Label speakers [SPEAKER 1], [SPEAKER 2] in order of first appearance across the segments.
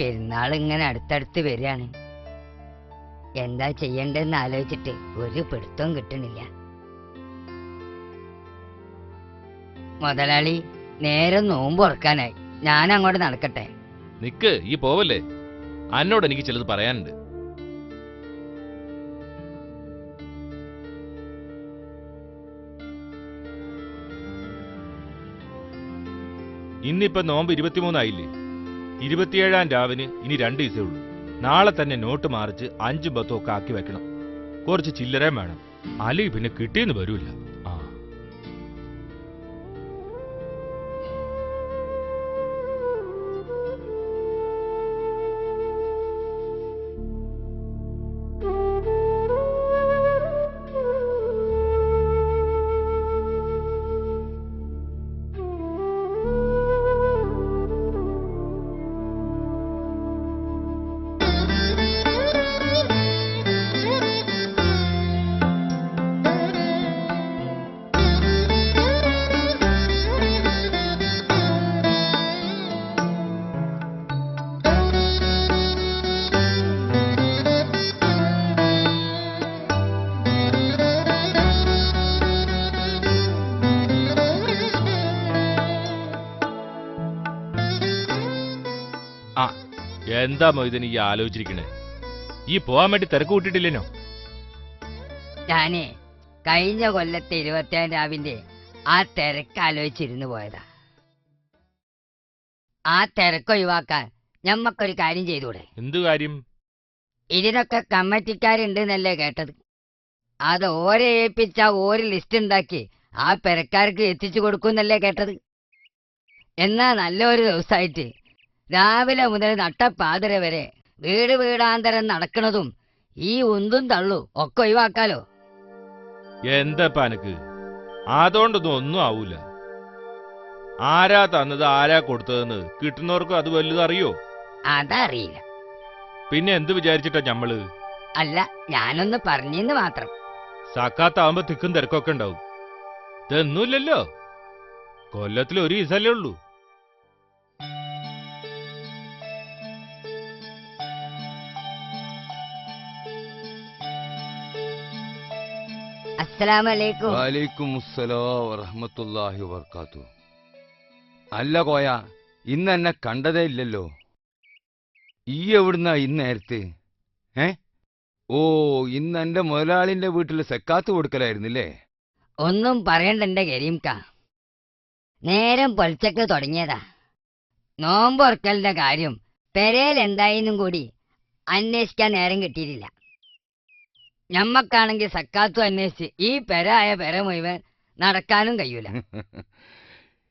[SPEAKER 1] പെരുന്നാൾ ഇങ്ങനെ അടുത്തടുത്ത് വരികയാണ്. എന്താ ചെയ്യണ്ടെന്ന് ആലോചിച്ചിട്ട് ഒരു പിടുത്തവും കിട്ടണില്ല. മുതലാളി നേരെ നോമ്പ് ഉറക്കാനായി ഞാൻ അങ്ങോട്ട് നടക്കട്ടെ.
[SPEAKER 2] നിക്ക് ഈ പോവല്ലേ? അന്നോട് എനിക്ക് ചിലത് പറയാനുണ്ട്. ഇന്നിപ്പോ നോമ്പ് ഇരുപത്തിമൂന്നായില്ലേ? ഇരുപത്തിയേഴാം രാവിന് ഇനി രണ്ട് ദിവസമേ ഉള്ളൂ. നാളെ തന്നെ നോട്ട് മാറിച്ച് അഞ്ചും പത്തും ഒക്കെ ആക്കി വെക്കണം. കുറച്ച് ചില്ലറയും വേണം. അല്ലെങ്കിൽ പിന്നെ കിട്ടിയെന്ന് വരൂല എന്താ മൊയ്തന് ഈ ആലോചിച്ചിരിക്കണേ? ഈ പോവാൻ വേണ്ടി തിരക്ക് കൂട്ടിയിട്ടില്ലേനോ?
[SPEAKER 1] ഞാനേ കഴിഞ്ഞ കൊല്ലത്തെ ഇരുപത്തിയാം രാവിന്റെ ആ തിരക്ക് ആലോചിച്ചിരുന്നു പോയതാ. ആ തിരക്ക് ഒഴിവാക്കാൻ ഞമ്മക്കൊരു കാര്യം ചെയ്തൂടെ?
[SPEAKER 2] എന്തു കാര്യം?
[SPEAKER 1] ഇതിനൊക്കെ കമ്മിറ്റിക്കാരുണ്ട് എന്നല്ലേ കേട്ടത്. അത് ഓരെ ഏൽപ്പിച്ച ഒരു ലിസ്റ്റ് ഉണ്ടാക്കി ആ പെരക്കാർക്ക് എത്തിച്ചു കൊടുക്കുന്നല്ലേ കേട്ടത്. എന്നാ നല്ലൊരു ദിവസമായിട്ട് രാവിലെ മുതൽ നട്ടപ്പാതിര വരെ വീട് വീടാന്തരം നടക്കുന്നതും ഈ ഉന്തും തള്ളു ഒക്കെ ഒഴിവാക്കാലോ.
[SPEAKER 2] എന്താ എനക്ക് അതുകൊണ്ടൊന്നും ഒന്നും ആവൂല. ആരാ തന്നത് ആരാ കൊടുത്തതെന്ന് കിട്ടുന്നവർക്ക് അത് വലുതറിയോ
[SPEAKER 1] അതറിയില്ല.
[SPEAKER 2] പിന്നെ എന്ത് വിചാരിച്ചിട്ടാ ഞമ്മൾ?
[SPEAKER 1] അല്ല ഞാനൊന്ന് പറഞ്ഞെന്ന് മാത്രം.
[SPEAKER 2] സക്കാത്താവുമ്പോ തിക്കും തിരക്കൊക്കെ ഉണ്ടാവും. ഇതൊന്നുമില്ലല്ലോ. കൊല്ലത്തിൽ ഒരു ദിവസല്ലേ ഉള്ളൂ.
[SPEAKER 3] വർക്കാത്തു അല്ല കോയ ഇന്ന് എന്നെ കണ്ടതേ ഇല്ലല്ലോ. ഈ എവിടുന്ന ഇന്ന് നേരത്തെ? ഏ? ഓ ഇന്ന് എന്റെ മുതലാളിന്റെ വീട്ടിൽ സെക്കാത്ത് കൊടുക്കലായിരുന്നില്ലേ?
[SPEAKER 1] ഒന്നും പറയണ്ട എന്റെ കരീംക്ക. നേരം പൊളിച്ചക്ക് തുടങ്ങിയതാ. നോമ്പൊറക്കലിന്റെ കാര്യം പെരയിൽ എന്തായെന്നും കൂടി അന്വേഷിക്കാൻ നേരം കിട്ടിയിട്ടില്ല. ഞമ്മക്കാണെങ്കിൽ സക്കാത്തു അന്വേഷിച്ച് ഈ പെര ആയ പെര മുഴുവൻ നടക്കാനും കഴിയൂല.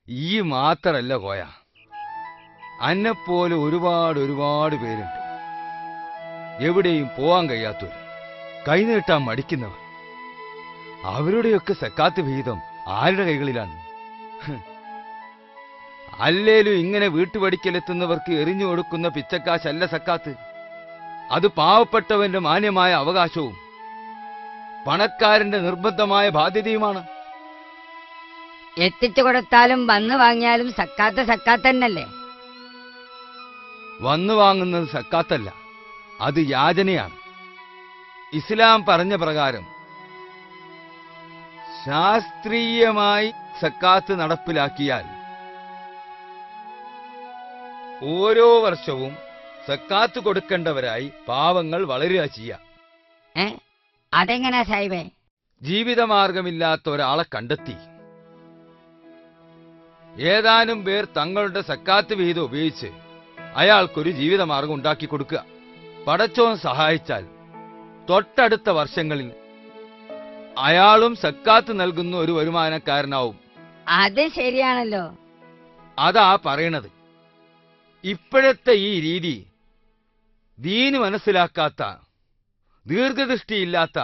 [SPEAKER 3] ഈ മാത്രല്ല കോയ. അന്നെപ്പോലെ ഒരുപാട് ഒരുപാട് പേരുണ്ട്. എവിടെയും പോവാൻ കഴിയാത്തവർ കൈനീട്ടാൻ മടിക്കുന്നവർ. അവരുടെയൊക്കെ സക്കാത്ത് വിഹിതം ആരുടെ കൈകളിലാണ്. അല്ലേലും ഇങ്ങനെ വീട്ടുപടിക്കലെത്തുന്നവർക്ക് എറിഞ്ഞു കൊടുക്കുന്ന പിച്ചക്കാശല്ല സക്കാത്ത്. അത് പാവപ്പെട്ടവന്റെ മാന്യമായ അവകാശവും പണക്കാരന്റെ നിർബന്ധമായ ബാധ്യതയുമാണ്.
[SPEAKER 1] എത്തിച്ചു കൊടുത്താലും വന്ന് വാങ്ങിയാലും സക്കാത്ത സക്കാത്ത് തന്നല്ലേ
[SPEAKER 3] വന്നു വാങ്ങുന്നത് സക്കാത്തല്ല അത് യാചനയാണ്. ഇസ്ലാം പറഞ്ഞ പ്രകാരം ശാസ്ത്രീയമായി സക്കാത്ത് നടപ്പിലാക്കിയാൽ ഓരോ വർഷവും സക്കാത്ത് കൊടുക്കേണ്ടവരായി പാവങ്ങൾ വളരുക ചെയ്യാം.
[SPEAKER 1] അതെങ്ങനാ സാഹിബേ?
[SPEAKER 3] ജീവിതമാർഗമില്ലാത്ത ഒരാളെ കണ്ടെത്തി. ഏതാനും പേർ തങ്ങളുടെ സക്കാത്ത് വിഹിതം ഉപയോഗിച്ച് അയാൾക്കൊരു ജീവിതമാർഗം ഉണ്ടാക്കി കൊടുക്കുക. പടച്ചോൻ സഹായിച്ചാൽ തൊട്ടടുത്ത വർഷങ്ങളിൽ അയാളും സക്കാത്ത് നൽകുന്ന ഒരു വരുമാനക്കാരനാവും.
[SPEAKER 1] അത് ശരിയാണല്ലോ.
[SPEAKER 3] അതാ പറയണത്. ഇപ്പോഴത്തെ ഈ രീതി ദീന് മനസ്സിലാക്കാത്ത ദീർഘദൃഷ്ടിയില്ലാത്ത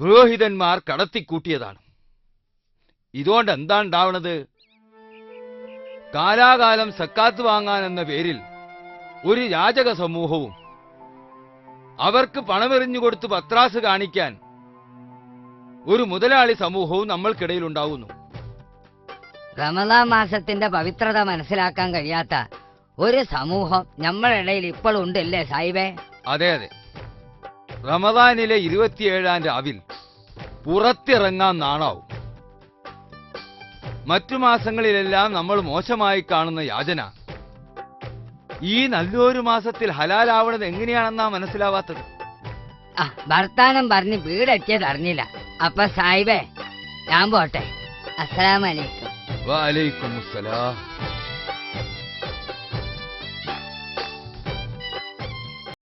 [SPEAKER 3] പുരോഹിതന്മാർ കടത്തിക്കൂട്ടിയതാണ്. ഇതുകൊണ്ട് എന്താണ് ഉണ്ടാവണത് കാലാകാലം സക്കാത്ത് വാങ്ങാൻ എന്ന പേരിൽ ഒരു യാചക സമൂഹവും അവർക്ക് പണമെറിഞ്ഞു കൊടുത്ത് പത്രാസ് കാണിക്കാൻ ഒരു മുതലാളി സമൂഹവും നമ്മൾക്കിടയിൽ ഉണ്ടാവുന്നു
[SPEAKER 1] റമദാ മാസത്തിന്റെ പവിത്രത മനസ്സിലാക്കാൻ കഴിയാത്ത ഒരു സമൂഹം നമ്മളിടയിൽ ഇപ്പോൾ ഉണ്ടല്ലേ സായിബേ
[SPEAKER 3] അതെ അതെ. റമദാനിലെ ഇരുപത്തിയേഴാം രാവിൽ പുറത്തിറങ്ങാൻ നാണാവും. മറ്റു മാസങ്ങളിലെല്ലാം നമ്മൾ മോശമായി കാണുന്ന യാചന. ഈ നല്ലൊരു മാസത്തിൽ ഹലാലാവണത് എങ്ങനെയാണെന്നാ മനസ്സിലാവാത്തത്?
[SPEAKER 1] ഭർത്താനം വർത്താനം പറഞ്ഞ് വീടെത്തിയത് അറിഞ്ഞില്ല. അപ്പൊ സായിബേ ഞാൻ പോട്ടെ. അസ്സലാമലൈക്കും.
[SPEAKER 3] വാലൈക്കും അസ്സലാം